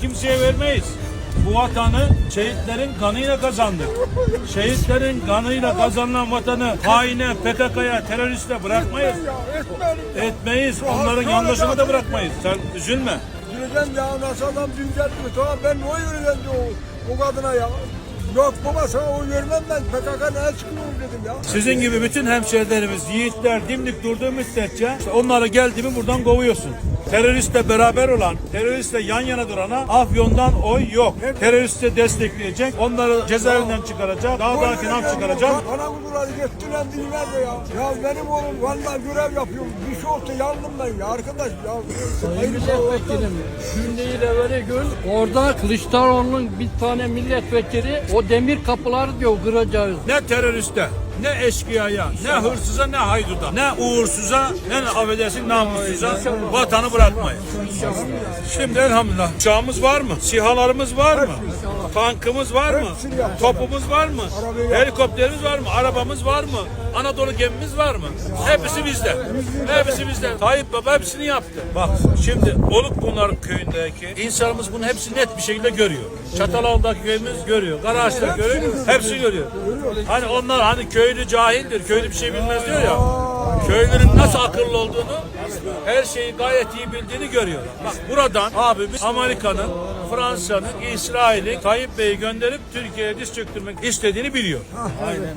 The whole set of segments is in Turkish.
kimseye vermeyiz. Bu vatanı şehitlerin kanıyla kazandık. Şehitlerin kanıyla kazanılan vatanı haine, PKK'ya, teröriste bırakmayız. Etmeyiz. Onların yandaşını da bırakmayız. Sen üzülme. Diyeceğim ya nasıl adam düzeltti. Tamam ben vereceğim diyor o, o kadına ya. Yok baba sana oy vermem ben. PKK neye çıkıyor dedim ya. Sizin gibi bütün hemşehrilerimiz, yiğitler dimdik durduğu müddetçe işte onlara geldi mi buradan kovuyorsun. Teröristle beraber olan, teröristle yan yana durana Afyon'dan oy yok. Teröristi destekleyecek, onları cezaevinden çıkaracak, daha da final çıkaracak. Bana kuzuları gittiler dinler de ya. Ya benim oğlum vallahi görev yapıyorum. Bir şey olsa yandım ben ya arkadaş ya. Sayın Milletvekilim, şimdi evveli gün orada Kılıçdaroğlu'nun bir tane milletvekili o demir kapıları diyor kıracağız. Ne teröriste, ne eşkıyaya, ne hırsıza, ne hayduda, ne uğursuza, ne affedersin namussuza vatanı bırakmayın. Şimdi elhamdülillah uçağımız var mı? SİHA'larımız var mı? Tankımız var mı? Topumuz var mı? Helikopterimiz var mı? Arabamız var mı? Anadolu gemimiz var mı? Hepsi bizde. Hepsi bizde. Tayyip Baba hepsini yaptı. Bak şimdi Oluk bunların köyündeki insanımız bunu hepsi net bir şekilde görüyor. Çatalaldaki köyümüz görüyor. Karaağaç'ta görüyor. Hepsi görüyor. Hani onlar hani köylü cahildir, köylü bir şey bilmez diyor ya. Köylünün nasıl akıllı olduğunu, her şeyi gayet iyi bildiğini görüyorlar. Bak buradan abimiz Amerika'nın, Fransa'nın, İsrail'in Tayyip Bey'i gönderip Türkiye'ye diz çöktürmek istediğini biliyor. Aynen.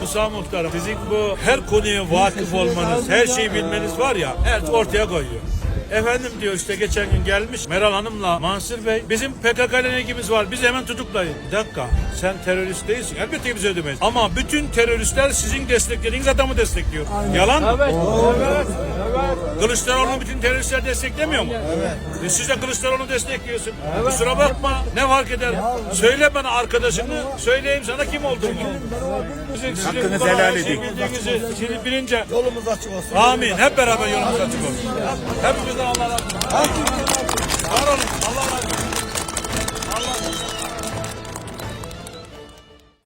Musa Muhtarım sizin bu her konuya vakıf olmanız, her şeyi bilmeniz var ya, her ortaya koyuyor. Efendim diyor işte geçen gün gelmiş Meral Hanım'la Mansur Bey bizim PKK ile ilgimiz var biz hemen tutuklayın. Bir dakika sen terörist değilsin elbette biz ödemeyiz. Ama bütün teröristler sizin desteklediğiniz adamı destekliyor. Yalan mı? Evet, evet, evet. Kılıçdaroğlu bütün teröristler desteklemiyor mu? Evet. Siz de Kılıçdaroğlu'nu destekliyorsun. Kusura bakma. Ne fark eder? Söyle bana arkadaşını. Söyleyeyim sana kim olduğunu. Sizin, Hakkınızı helal edin. bildiğinizi bilince Yolumuz açık olsun. amin. Hep beraber yolumuz açık olsun. Herkesten Allah razı olsun. Var olun. Allah razı olsun.